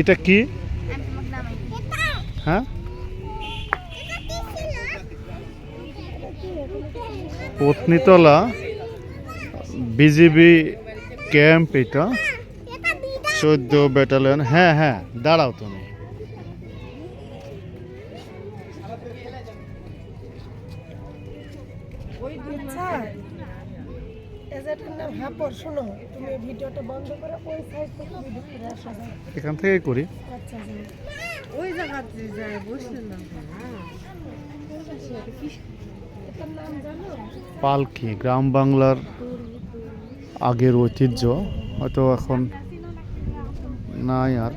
এটা কি? হ্যাঁ? পত্নীতলা বিজিবি ক্যাম্প এটা। চোদ্দ ব্যাটালিয়ন। হ্যাঁ হ্যাঁ দাঁড়াও তুমি। নাম হাপর শোনো তুমি ভিডিওটা বন্ধ করে ওই সাইড থেকে ভিডিও করে আসো। এখান থেকে করি। আচ্ছা ওই জায়গাতে যায় পালকি গ্রাম বাংলার আগের ঐতিহ্য। হয়তো এখন নাই আর।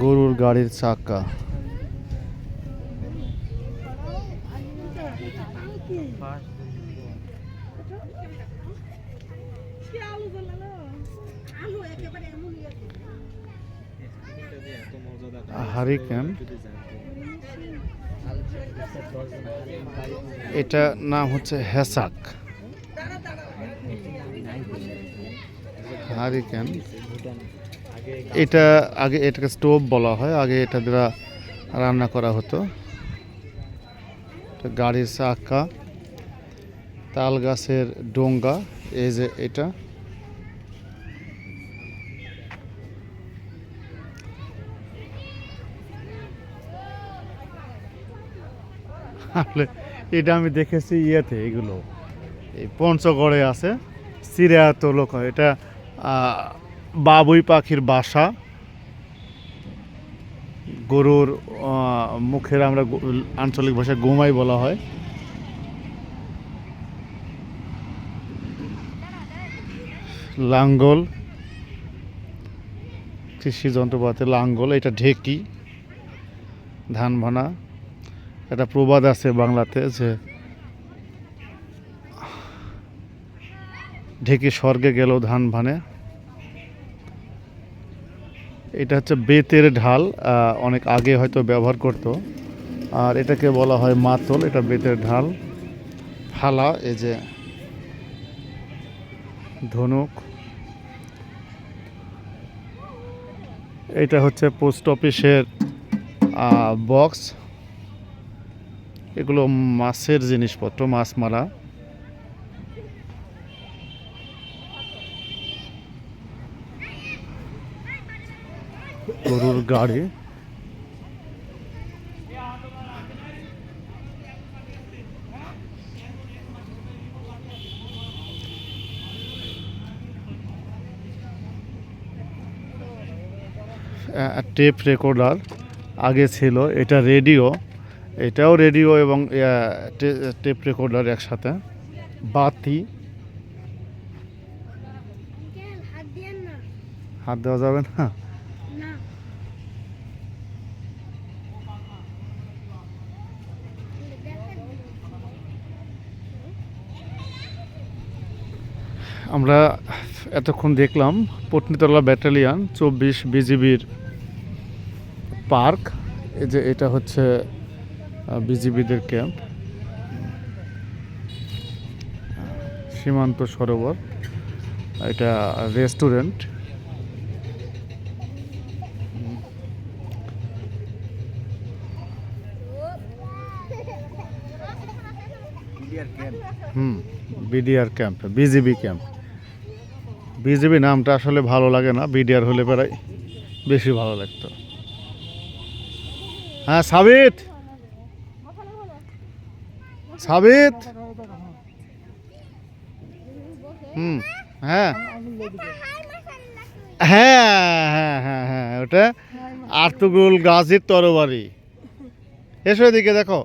গরুর গাড়ির চাকা। হারিকেন এটা নাম হচ্ছে হেসাক। হারিকেন এটা আগে এটাকে স্টোভ বলা হয়, আগে এটা দ্বারা রান্না করা হতো। গাড়ির চাকা। তাল গাছের ডোঙ্গা, এই যে এটা। এটা আমি দেখেছি ইয়েতে এগুলো। এই পঞ্চগড়ে আছে, সিরিয়াত লোক হয়। এটা বাবুই পাখির বাসা। গরুর মুখের আমরা আঞ্চলিক ভাষায় গোমাই বলা হয়। লাঙ্গল, কৃষি যন্ত্রপাতি, লাঙ্গল, এটা ঢেকি, ধান ভানা, একটা প্রবাদ আছে বাংলাতে যে ঢেকে স্বর্গে গেল ধান ভানে। এটা হচ্ছে বেতের ঢাল অনেক আগে হয়তো ব্যবহার করত। আর এটাকে বলা হয় মাতল, এটা বেতের ঢাল। ফালা, এই যে ধনুক। এটা হচ্ছে পোস্ট অফিসের বক্স। এগুলো মাছের জিনিসপত্র মাছ মারা। গরুর গাড়ি। টেপ রেকর্ডার আগে ছিল। এটা রেডিও। এটাও রেডিও এবং টেপ রেকর্ডার একসাথে। বাতি। হাত দেওয়া যাবে না? আমরা এতক্ষণ দেখলাম পটনিতলা ব্যাটালিয়ান চব্বিশ বিজিবির পার্ক। এই যে এটা হচ্ছে বিজিবিদের ক্যাম্প। সীমান্ত সরোবর। এটা রেস্টুরেন্ট। হুম BDR camp BGB camp. BGB নামটা আসলে ভালো লাগে না, বিডিআর হলে প্রায় বেশি ভালো লাগতো। হ্যাঁ সাবিত! সাবিত! হুম হ্যাঁ। হ্যাঁ হ্যাঁ হ্যাঁ হ্যাঁ ওটা আর্তুগুল গাজীর তরবারি। এসো এদিকে দেখো।